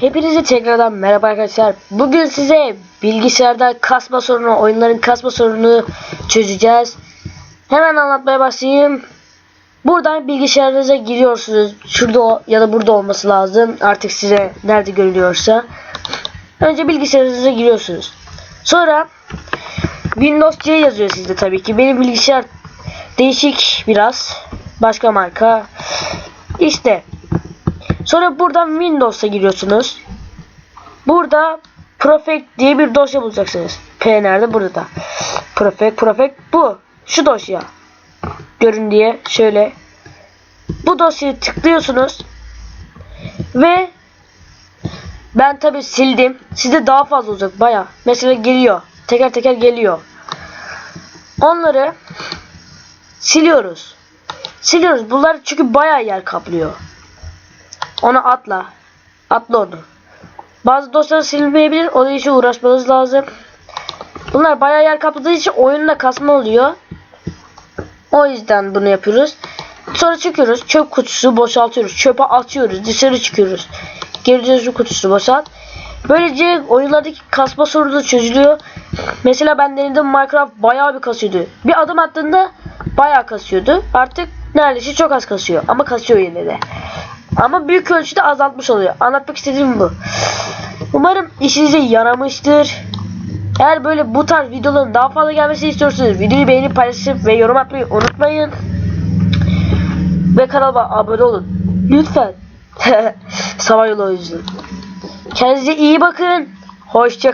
Hepinize tekrardan merhaba arkadaşlar. Bugün size bilgisayarda kasma sorunu, oyunların kasma sorununu çözeceğiz. Hemen anlatmaya başlayayım. Buradan bilgisayarınıza giriyorsunuz. Şurada ya da burada olması lazım. Artık size nerede görülüyorsa. Önce bilgisayarınıza giriyorsunuz. Sonra Windows C yazıyor sizde tabii ki. Benim bilgisayar değişik biraz. Başka marka. İşte Sonra buradan Windows'a giriyorsunuz. Burada Perfect diye bir dosya bulacaksınız. P nerede? Burada. Perfect, Perfect bu. Şu dosya. Görün diye şöyle. Bu dosyayı tıklıyorsunuz. Ve ben tabi sildim. Sizde daha fazla olacak baya. Mesela geliyor. Teker teker geliyor. Onları siliyoruz. Siliyoruz. Bunlar çünkü baya yer kaplıyor. Onu atla. Atla onu. Bazı dosyalar silinmeyebilir. Onun için uğraşmanız lazım. Bunlar bayağı yer kapladığı için oyunda kasma oluyor. O yüzden bunu yapıyoruz. Sonra çıkıyoruz. Çöp kutusu boşaltıyoruz. Çöpe atıyoruz. Dışarı çıkıyoruz. Geri dönüşüm kutusu boşalt. Böylece oyunlardaki kasma sorunu çözülüyor. Mesela ben denedim Minecraft bayağı bir kasıyordu. Bir adım attığında bayağı kasıyordu. Artık neredeyse çok az kasıyor. Ama kasıyor yine de. Ama büyük ölçüde azaltmış oluyor. Anlatmak istediğim bu. Umarım işinize yaramıştır. Eğer böyle bu tarz videoların daha fazla gelmesini istiyorsanız videoyu beğenip paylaşıp ve yorum atmayı unutmayın. Ve kanalıma abone olun. Lütfen. Sabah yolu o yüzden. Kendinize iyi bakın. Hoşça